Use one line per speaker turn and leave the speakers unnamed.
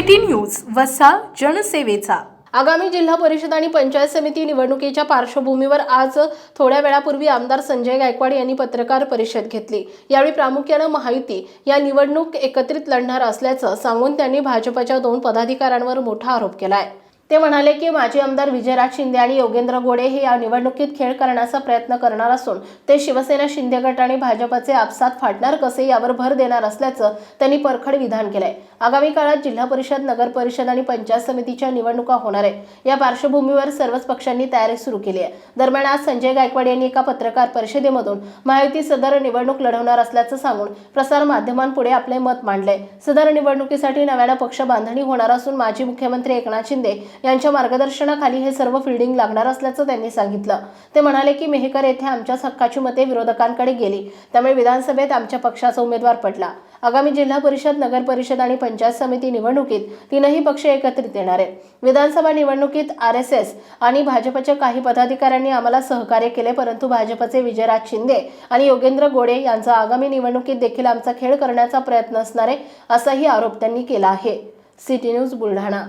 City news वसा जनसेवेचा.
आगामी जिल्हा परिषद आणि पंचायत समिती निवडणुकीच्या पार्श्वभूमीवर आज थोड्या वेळापूर्वी आमदार संजय गायकवाड यांनी पत्रकार परिषद घेतली. यावेळी प्रामुख्यानं महायुती या निवडणूक एकत्रित लढणार असल्याचं सांगून त्यांनी भाजपच्या दोन पदाधिकाऱ्यांवर मोठा आरोप केला आहे ते म्हणाले की माजी आमदार विजयराज शिंदे आणि योगेंद्र गोडे हे या निवडणुकीत खेळ करण्याचा प्रयत्न करणार असून ते शिवसेना शिंदे गट आणि भाजपचे आपसात फाटणार कसे यावर भर देणार असल्याचं त्यांनी परखड विधान केलंय. आगामी काळात जिल्हा परिषद नगर परिषद आणि पंचायत समितीच्या निवडणुका होणार आहे या पार्श्वभूमीवर सर्वच पक्षांनी तयारी सुरू केली आहे. दरम्यान आज संजय गायकवाड यांनी एका पत्रकार परिषदेमधून महायुती सदर निवडणूक लढवणार असल्याचं सांगून प्रसार माध्यमांपुढे आपले मत मांडले. सदर निवडणुकीसाठी नव्यानं पक्ष बांधणी होणार असून माजी मुख्यमंत्री एकनाथ शिंदे यांच्या मार्गदर्शनाखाली हे सर्व फिल्डिंग लागणार असल्याचं त्यांनी सांगितलं. ते म्हणाले की मेहकर येथे आमच्याच हक्काची मते विरोधकांकडे गेली. त्यामुळे विधानसभेत आमच्या पक्षाचा उमेदवार पडला आगामी जिल्हा परिषद नगर परिषद आणि पंचायत समिती निवडणुकीत तीनही पक्ष एकत्रित येणार आहेत. विधानसभा निवडणुकीत आर एस एस आणि भाजपच्या काही पदाधिकाऱ्यांनी आम्हाला सहकार्य केले परंतु भाजपचे विजयराज शिंदे आणि योगेंद्र गोडे यांचा आगामी निवडणुकीत देखील आमचा खेळ करण्याचा प्रयत्न असणार आहे असाही आरोप त्यांनी केला आहे. City news Buldhana.